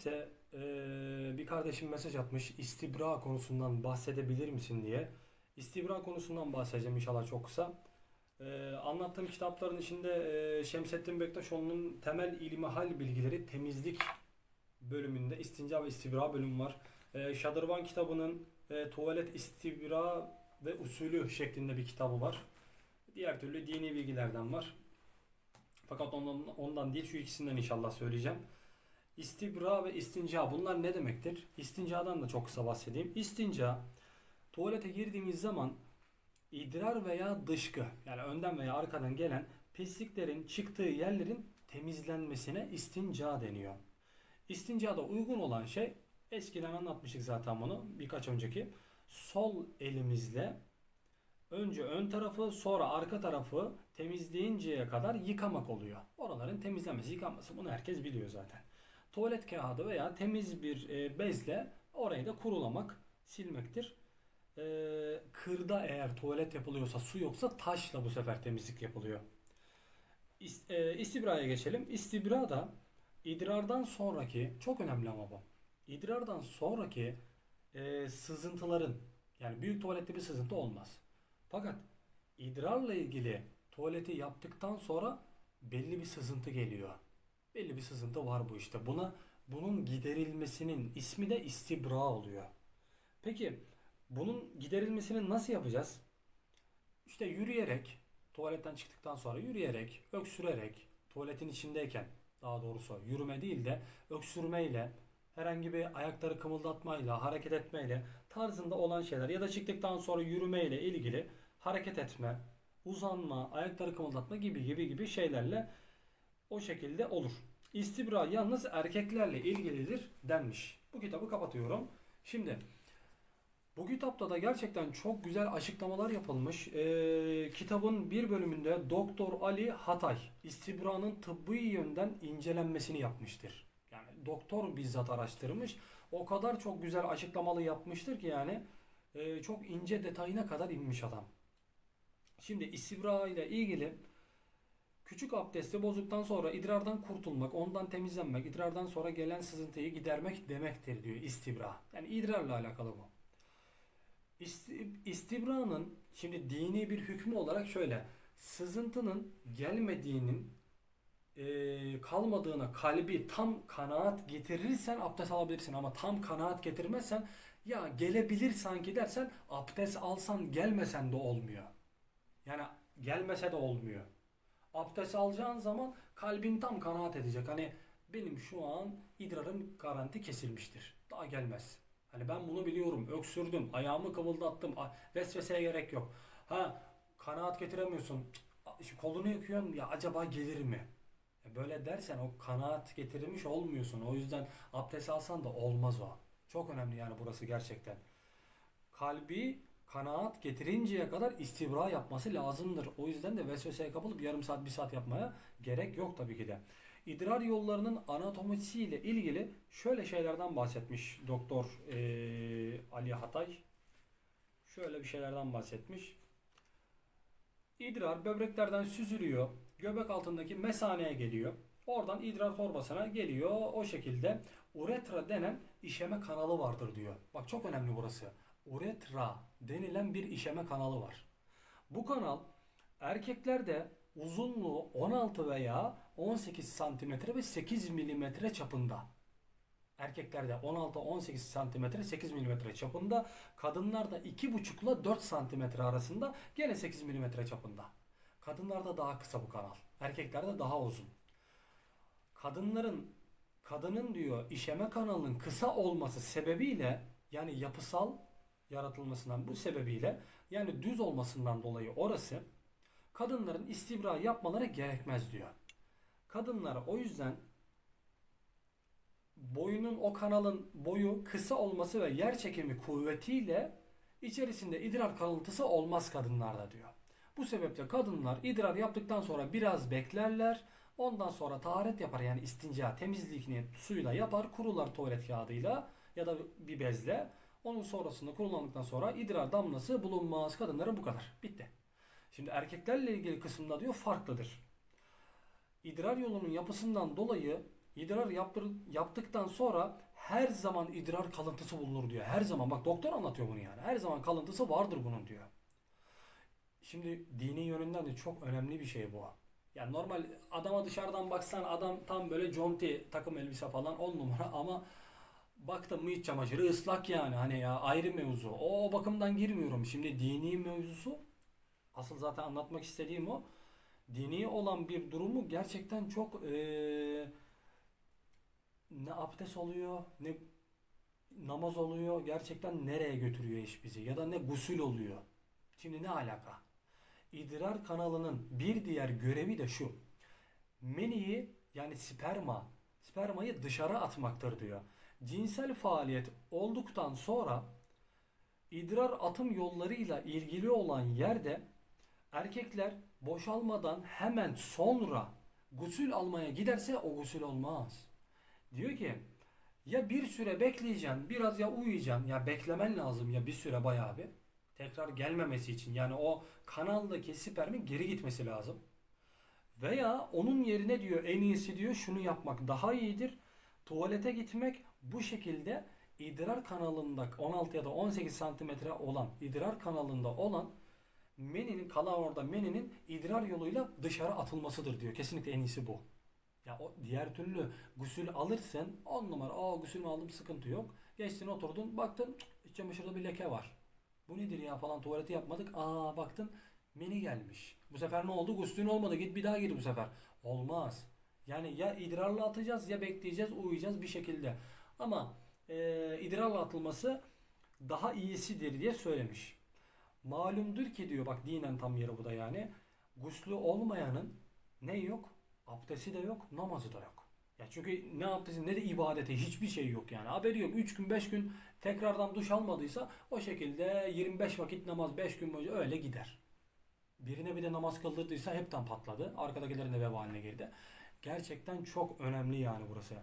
ise eee, bir kardeşim mesaj atmış istibra konusundan bahsedebilir misin diye. İstibra konusundan bahsedeceğim inşallah çok kısa. Eee, anlattığım kitapların içinde eee, Şemsettin Bektaşoğlu'nun temel ilmihal bilgileri temizlik bölümünde istinca ve istibra bölümü var. Eee Şadırvan kitabının eee, tuvalet istibra ve usulü şeklinde bir kitabı var. Diğer türlü dini bilgilerden var. Fakat ondan, ondan değil şu ikisinden inşallah söyleyeceğim. İstibra ve istinca bunlar ne demektir? İstincadan da çok kısa bahsedeyim. İstinca tuvalete girdiğimiz zaman idrar veya dışkı yani önden veya arkadan gelen pisliklerin çıktığı yerlerin temizlenmesine istinca deniyor. İstincada uygun olan şey eskiden anlatmıştık zaten bunu birkaç önceki sol elimizle önce ön tarafı sonra arka tarafı temizleyinceye kadar yıkamak oluyor. Oraların temizlenmesi, yıkanması bunu herkes biliyor zaten. Tuvalet kağıdı veya temiz bir e, bezle orayı da kurulamak, silmektir. E, kırda eğer tuvalet yapılıyorsa, su yoksa taşla bu sefer temizlik yapılıyor. E, istibraya geçelim. İstibra da idrardan sonraki, çok önemli ama bu. İdrardan sonraki sızıntıların, yani büyük tuvalette bir sızıntı olmaz. Fakat idrarla ilgili tuvaleti yaptıktan sonra belli bir sızıntı geliyor. Belli bir sızıntı var bu işte. Buna bunun giderilmesinin ismi de istibra oluyor. Peki bunun giderilmesini nasıl yapacağız? İşte yürüyerek, tuvaletten çıktıktan sonra yürüyerek, öksürerek, tuvaletin içindeyken daha doğrusu yürüme değil de öksürmeyle, herhangi bir ayakları kımıldatmayla, hareket etmeyle tarzında olan şeyler ya da çıktıktan sonra yürümeyle ilgili hareket etme, uzanma, ayakları kımıldatma gibi gibi gibi şeylerle o şekilde olur. İstibra yalnız erkeklerle ilgilidir denmiş. Bu kitabı kapatıyorum. Şimdi bu kitapta da gerçekten çok güzel açıklamalar yapılmış. Ee, kitabın bir bölümünde Doktor Ali Hatay istibranın tıbbi yönden incelenmesini yapmıştır. Yani doktor bizzat araştırmış. O kadar çok güzel açıklamalı yapmıştır ki yani e, çok ince detayına kadar inmiş adam. Şimdi istibra ile ilgili küçük abdesti bozduktan sonra idrardan kurtulmak, ondan temizlenmek, idrardan sonra gelen sızıntıyı gidermek demektir diyor istibra. Yani idrarla alakalı bu. İsti- İstibranın şimdi dini bir hükmü olarak şöyle sızıntının gelmediğinin e, kalmadığına kalbi tam kanaat getirirsen abdest alabilirsin ama tam kanaat getirmezsen ya gelebilir sanki dersen abdest alsan gelmesen de olmuyor. Yani gelmese de olmuyor. Abdest alacağın zaman kalbin tam kanaat edecek. Hani benim şu an idrarım garanti kesilmiştir. Daha gelmez. Hani ben bunu biliyorum. Öksürdüm. Ayağımı kıvıldattım. Vesveseye gerek yok. Ha kanaat getiremiyorsun. Cık, kolunu yıkıyorsun. Ya acaba gelir mi? E Böyle dersen o kanaat getirmiş olmuyorsun. O yüzden abdest alsan da olmaz o. Çok önemli yani burası gerçekten. Kalbi kanaat getirinceye kadar istibra yapması lazımdır. O yüzden de vesveseye kapılıp yarım saat bir saat yapmaya gerek yok tabii ki de. İdrar yollarının anatomisiyle ilgili şöyle şeylerden bahsetmiş Doktor eee, Ali Hatay. Şöyle bir şeylerden bahsetmiş. İdrar böbreklerden süzülüyor. Göbek altındaki mesaneye geliyor. Oradan idrar torbasına geliyor. O şekilde uretra denen işeme kanalı vardır diyor. Bak çok önemli burası. Uretra denilen bir işeme kanalı var. Bu kanal erkeklerde uzunluğu 16 veya 18 santimetre ve 8 milimetre çapında. Erkeklerde 16-18 santimetre 8 milimetre çapında. Kadınlarda 2,5 ile 4 santimetre arasında gene 8 milimetre çapında. Kadınlarda daha kısa bu kanal. Erkeklerde daha uzun. Kadınların kadının diyor işeme kanalının kısa olması sebebiyle yani yapısal yaratılmasından bu sebebiyle yani düz olmasından dolayı orası kadınların istibra yapmaları gerekmez diyor. Kadınlar o yüzden boyunun o kanalın boyu kısa olması ve yer çekimi kuvvetiyle içerisinde idrar kalıntısı olmaz kadınlarda diyor. Bu sebeple kadınlar idrar yaptıktan sonra biraz beklerler. Ondan sonra taharet yapar yani istinca temizliğini suyla yapar kurular tuvalet kağıdıyla ya da bir bezle. Onun sonrasında kurulandıktan sonra idrar damlası bulunmaz. Kadınların bu kadar. Bitti. Şimdi erkeklerle ilgili kısımda diyor farklıdır. İdrar yolunun yapısından dolayı İdrar yaptır, yaptıktan sonra her zaman idrar kalıntısı bulunur diyor. Her zaman bak doktor anlatıyor bunu yani. Her zaman kalıntısı vardır bunun diyor. Şimdi dini yönünden de çok önemli bir şey bu. Yani normal adama dışarıdan baksan adam tam böyle conti takım elbise falan on numara ama baktım mı iç çamaşırı ıslak yani hani ya ayrı mevzu. O bakımdan girmiyorum. Şimdi dini mevzusu asıl zaten anlatmak istediğim o. Dini olan bir durumu gerçekten çok eee, ne abdest oluyor ne namaz oluyor gerçekten nereye götürüyor iş bizi ya da ne gusül oluyor. Şimdi ne alaka? İdrar kanalının bir diğer görevi de şu. Meniyi yani sperma, spermayı dışarı atmaktır diyor. Cinsel faaliyet olduktan sonra idrar atım yollarıyla ilgili olan yerde erkekler boşalmadan hemen sonra gusül almaya giderse o gusül olmaz. Diyor ki ya bir süre bekleyeceksin, biraz ya uyuyacaksın, ya beklemen lazım ya bir süre bayağı bir. Tekrar gelmemesi için yani o kanaldaki spermin geri gitmesi lazım. Veya onun yerine diyor en iyisi diyor şunu yapmak daha iyidir. Tuvalete gitmek bu şekilde idrar kanalında 16 ya da 18 santimetre olan idrar kanalında olan meninin kalan orada meninin idrar yoluyla dışarı atılmasıdır diyor. Kesinlikle en iyisi bu. Ya o diğer türlü gusül alırsan on numara aa gusül aldım sıkıntı yok. Geçtin oturdun baktın iç çamaşırda bir leke var. Bu nedir ya falan tuvaleti yapmadık. Aa baktın meni gelmiş. Bu sefer ne oldu? Guslün olmadı. Git bir daha gir bu sefer. Olmaz. Yani ya idrarla atacağız ya bekleyeceğiz uyuyacağız bir şekilde. Ama e, idrarla atılması daha iyisidir diye söylemiş. Malumdur ki diyor bak dinen tam yeri bu da yani. Guslü olmayanın ne yok? Abdesti de yok, namazı da yok. Ya çünkü ne abdesti ne de ibadeti hiçbir şey yok yani. Haberi yok. 3 gün 5 gün tekrardan duş almadıysa o şekilde 25 vakit namaz 5 gün boyunca öyle gider. Birine bir de namaz kıldırdıysa hepten patladı. Arkadakilerin de vebaline girdi. Gerçekten çok önemli yani burası.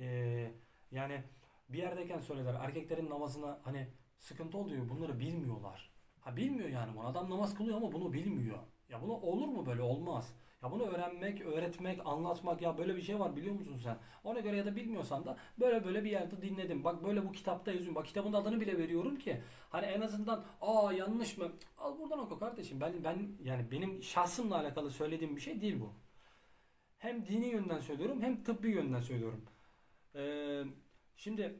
Ee, yani bir yerdeyken söyler erkeklerin namazına hani sıkıntı oluyor bunları bilmiyorlar. Ha bilmiyor yani bunu. Adam namaz kılıyor ama bunu bilmiyor. Ya bunu olur mu böyle? Olmaz. Ya bunu öğrenmek, öğretmek, anlatmak ya böyle bir şey var biliyor musun sen? Ona göre ya da bilmiyorsan da böyle böyle bir yerde dinledim. Bak böyle bu kitapta yazıyor. Bak kitabın adını bile veriyorum ki hani en azından aa yanlış mı? Al buradan oku kardeşim. Ben ben yani benim şahsımla alakalı söylediğim bir şey değil bu. Hem dini yönden söylüyorum hem tıbbi yönden söylüyorum. Ee, şimdi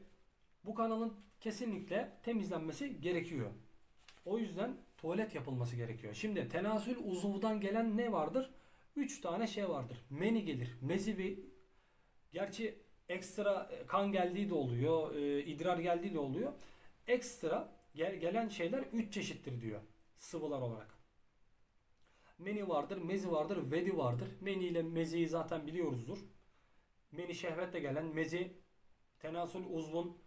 bu kanalın kesinlikle temizlenmesi gerekiyor. O yüzden tuvalet yapılması gerekiyor. Şimdi tenasül uzuvdan gelen ne vardır? 3 tane şey vardır. Meni gelir. Mezivi gerçi ekstra e, kan geldiği de oluyor. e, idrar geldiği de oluyor. Ekstra gel- gelen şeyler 3 çeşittir diyor. Sıvılar olarak. Meni vardır, mezi vardır, vedi vardır. Meni ile meziyi zaten biliyoruzdur. Meni şehvetle gelen, mezi tenasül uzvun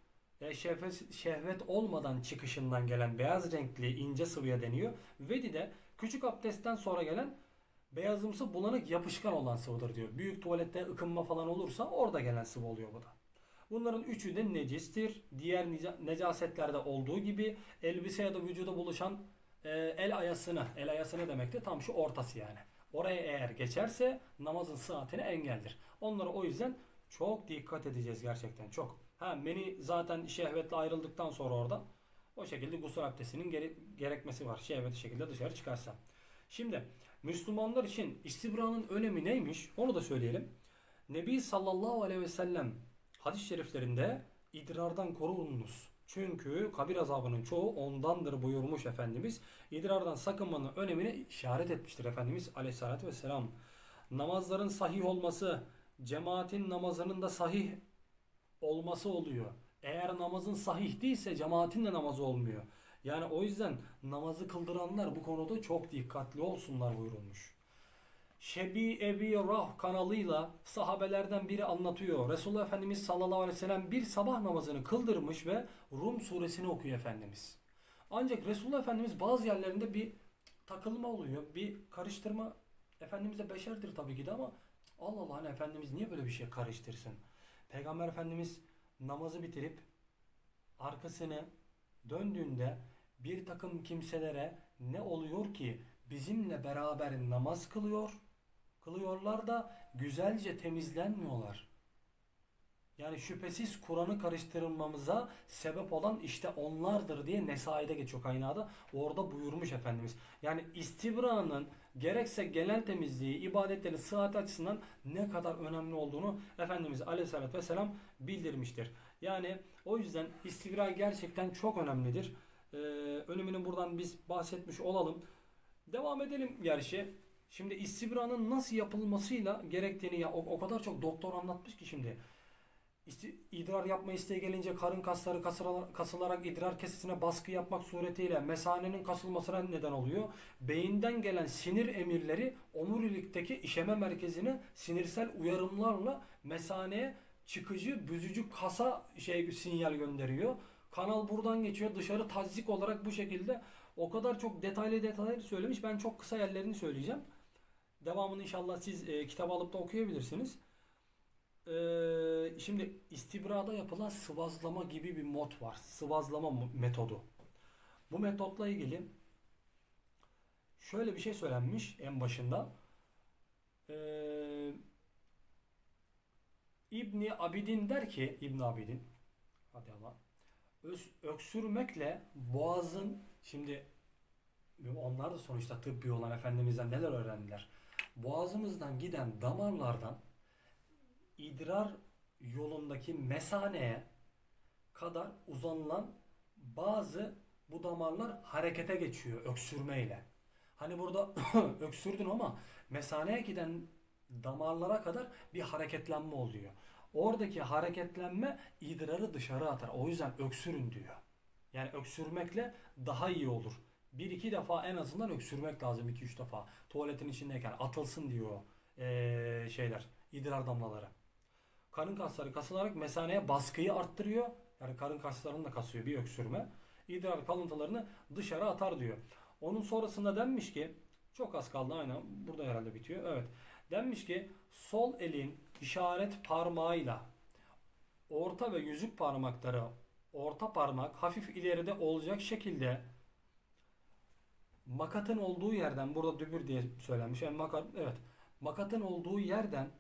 e, şehvet, şehvet olmadan çıkışından gelen beyaz renkli ince sıvıya deniyor. Vedi de küçük abdestten sonra gelen beyazımsı bulanık yapışkan olan sıvıdır diyor. Büyük tuvalette ıkınma falan olursa orada gelen sıvı oluyor bu da. Bunların üçü de necistir. Diğer necasetlerde olduğu gibi elbise ya da vücuda buluşan e, el ayasını, el ayası ne demekti? Tam şu ortası yani. Oraya eğer geçerse namazın sıhhatine engeldir. Onlara o yüzden çok dikkat edeceğiz gerçekten çok. Ha meni zaten şehvetle ayrıldıktan sonra orada o şekilde gusül abdestinin gere- gerekmesi var. Şehveti şekilde dışarı çıkarsa. Şimdi Müslümanlar için istibranın önemi neymiş? Onu da söyleyelim. Nebi sallallahu aleyhi ve sellem hadis-i şeriflerinde idrardan korununuz. Çünkü kabir azabının çoğu ondandır buyurmuş Efendimiz. İdrardan sakınmanın önemine işaret etmiştir Efendimiz aleyhissalatü vesselam. Namazların sahih olması, cemaatin namazının da sahih olması oluyor. Eğer namazın sahih değilse cemaatin de namazı olmuyor. Yani o yüzden namazı kıldıranlar bu konuda çok dikkatli olsunlar buyurulmuş. Şebi Ebi Rah kanalıyla sahabelerden biri anlatıyor. Resulullah Efendimiz sallallahu aleyhi ve sellem bir sabah namazını kıldırmış ve Rum suresini okuyor Efendimiz. Ancak Resulullah Efendimiz bazı yerlerinde bir takılma oluyor. Bir karıştırma. Efendimiz de beşerdir tabii ki de ama Allah Allah hani Efendimiz niye böyle bir şey karıştırsın? Peygamber Efendimiz namazı bitirip arkasını döndüğünde bir takım kimselere ne oluyor ki bizimle beraber namaz kılıyor, kılıyorlar da güzelce temizlenmiyorlar. Yani şüphesiz Kur'an'ı karıştırmamıza sebep olan işte onlardır diye Nesai'de geçiyor kaynağı da. Orada buyurmuş Efendimiz. Yani istibranın gerekse genel temizliği, ibadetlerin sıhhat açısından ne kadar önemli olduğunu Efendimiz Aleyhisselatü Vesselam bildirmiştir. Yani o yüzden istibra gerçekten çok önemlidir. Ee, önümünü buradan biz bahsetmiş olalım. Devam edelim gerçi. Şimdi istibranın nasıl yapılmasıyla gerektiğini ya o, o kadar çok doktor anlatmış ki şimdi. İsti, idrar yapma isteği gelince karın kasları kasılarak, kasılarak idrar kesesine baskı yapmak suretiyle mesanenin kasılmasına neden oluyor. Beyinden gelen sinir emirleri omurilikteki işeme merkezine sinirsel uyarımlarla mesaneye çıkıcı, büzücü kasa şey sinyal gönderiyor. Kanal buradan geçiyor. Dışarı tazik olarak bu şekilde o kadar çok detaylı detaylı söylemiş. Ben çok kısa yerlerini söyleyeceğim. Devamını inşallah siz e, kitap alıp da okuyabilirsiniz. E, şimdi istibrada yapılan sıvazlama gibi bir mod var. Sıvazlama metodu. Bu metotla ilgili şöyle bir şey söylenmiş en başında. E, İbni Abidin der ki İbni Abidin hadi ama öz, öksürmekle boğazın şimdi onlar da sonuçta tıbbi olan efendimizden neler öğrendiler. Boğazımızdan giden damarlardan idrar yolundaki mesaneye kadar uzanılan bazı bu damarlar harekete geçiyor öksürmeyle. Hani burada öksürdün ama mesaneye giden damarlara kadar bir hareketlenme oluyor. Oradaki hareketlenme idrarı dışarı atar. O yüzden öksürün diyor. Yani öksürmekle daha iyi olur. Bir iki defa en azından öksürmek lazım. iki üç defa. Tuvaletin içindeyken atılsın diyor ee, şeyler. idrar damlaları. Karın kasları kasılarak mesaneye baskıyı arttırıyor. Yani karın kaslarını da kasıyor bir öksürme. İdrar kalıntılarını dışarı atar diyor. Onun sonrasında denmiş ki çok az kaldı aynen burada herhalde bitiyor. Evet. Denmiş ki sol elin işaret parmağıyla orta ve yüzük parmakları orta parmak hafif ileride olacak şekilde makatın olduğu yerden burada dübür diye söylenmiş. Yani makat evet. Makatın olduğu yerden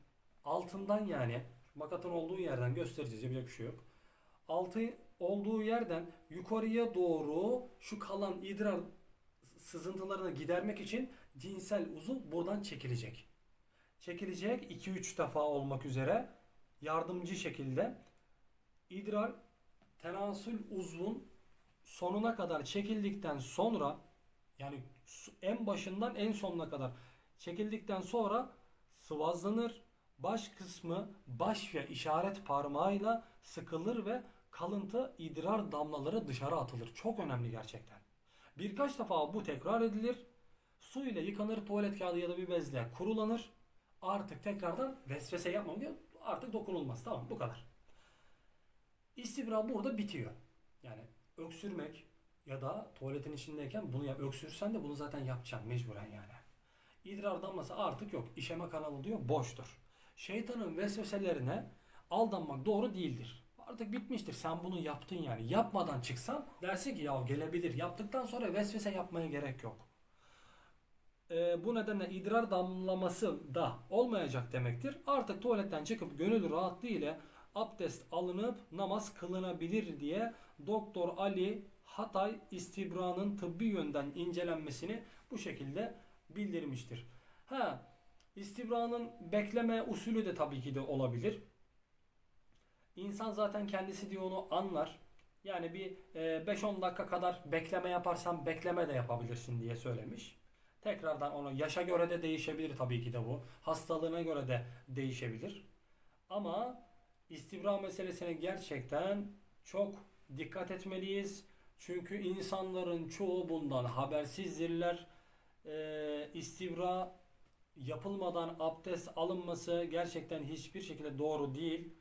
altından yani makatın olduğu yerden göstereceğiz yapacak bir şey yok. Altı olduğu yerden yukarıya doğru şu kalan idrar sızıntılarını gidermek için cinsel uzuv buradan çekilecek. Çekilecek 2-3 defa olmak üzere yardımcı şekilde idrar tenasül uzvun sonuna kadar çekildikten sonra yani en başından en sonuna kadar çekildikten sonra sıvazlanır. Baş kısmı baş ve işaret parmağıyla sıkılır ve kalıntı idrar damlaları dışarı atılır. Çok önemli gerçekten. Birkaç defa bu tekrar edilir. Su ile yıkanır tuvalet kağıdı ya da bir bezle kurulanır. Artık tekrardan vesvese yapmam diyor. Artık dokunulmaz. Tamam bu kadar. İstibra burada bitiyor. Yani öksürmek ya da tuvaletin içindeyken bunu yap. Öksürsen de bunu zaten yapacaksın mecburen yani. İdrar damlası artık yok. İşeme kanalı diyor boştur. Şeytanın vesveselerine aldanmak doğru değildir. Artık bitmiştir. Sen bunu yaptın yani. Yapmadan çıksan dersin ki ya gelebilir. Yaptıktan sonra vesvese yapmaya gerek yok. Ee, bu nedenle idrar damlaması da olmayacak demektir. Artık tuvaletten çıkıp gönül rahatlığı ile abdest alınıp namaz kılınabilir diye Doktor Ali Hatay istibranın tıbbi yönden incelenmesini bu şekilde bildirmiştir. Ha, istibranın bekleme usulü de tabii ki de olabilir. İnsan zaten kendisi diyor onu anlar. Yani bir e, 5-10 dakika kadar bekleme yaparsan bekleme de yapabilirsin diye söylemiş. Tekrardan onu yaşa göre de değişebilir tabii ki de bu. Hastalığına göre de değişebilir. Ama istibra meselesine gerçekten çok dikkat etmeliyiz. Çünkü insanların çoğu bundan habersizdirler. Ee, istibra yapılmadan abdest alınması gerçekten hiçbir şekilde doğru değil.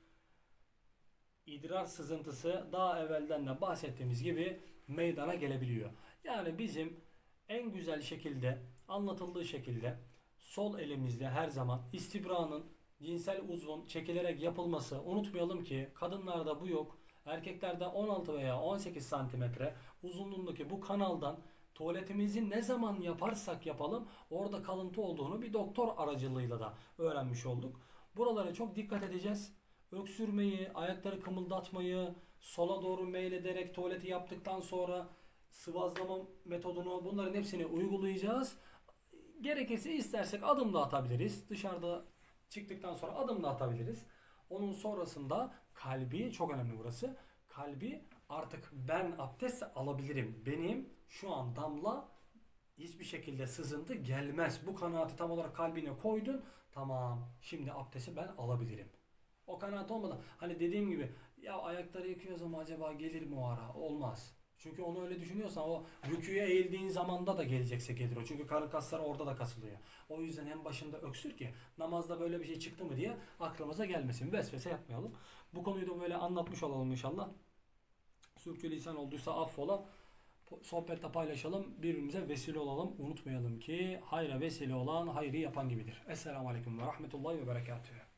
İdrar sızıntısı daha evvelden de bahsettiğimiz gibi meydana gelebiliyor. Yani bizim en güzel şekilde anlatıldığı şekilde sol elimizde her zaman istibranın cinsel uzvun çekilerek yapılması unutmayalım ki kadınlarda bu yok. Erkeklerde 16 veya 18 santimetre uzunluğundaki bu kanaldan tuvaletimizi ne zaman yaparsak yapalım orada kalıntı olduğunu bir doktor aracılığıyla da öğrenmiş olduk. Buralara çok dikkat edeceğiz. öksürmeyi, ayakları kımıldatmayı, sola doğru meylederek tuvaleti yaptıktan sonra sıvazlama metodunu bunların hepsini uygulayacağız. Gerekirse istersek adım da atabiliriz. Dışarıda çıktıktan sonra adım da atabiliriz. Onun sonrasında kalbi çok önemli burası. Kalbi artık ben abdest alabilirim. Benim şu an damla hiçbir şekilde sızıntı gelmez. Bu kanaati tam olarak kalbine koydun. Tamam. Şimdi abdesti ben alabilirim. O kanaat olmadan hani dediğim gibi ya ayakları yıkıyoruz ama acaba gelir mi o ara? Olmaz. Çünkü onu öyle düşünüyorsan o rüküye eğildiğin zamanda da gelecekse gelir o. Çünkü karın kasları orada da kasılıyor. O yüzden en başında öksür ki namazda böyle bir şey çıktı mı diye aklımıza gelmesin. Vesvese yapmayalım. Bu konuyu da böyle anlatmış olalım inşallah. Sürçülisan olduysa affola. Sohbette paylaşalım. Birbirimize vesile olalım. Unutmayalım ki hayra vesile olan hayrı yapan gibidir. Esselamu Aleyküm ve Rahmetullahi ve Berekatühü.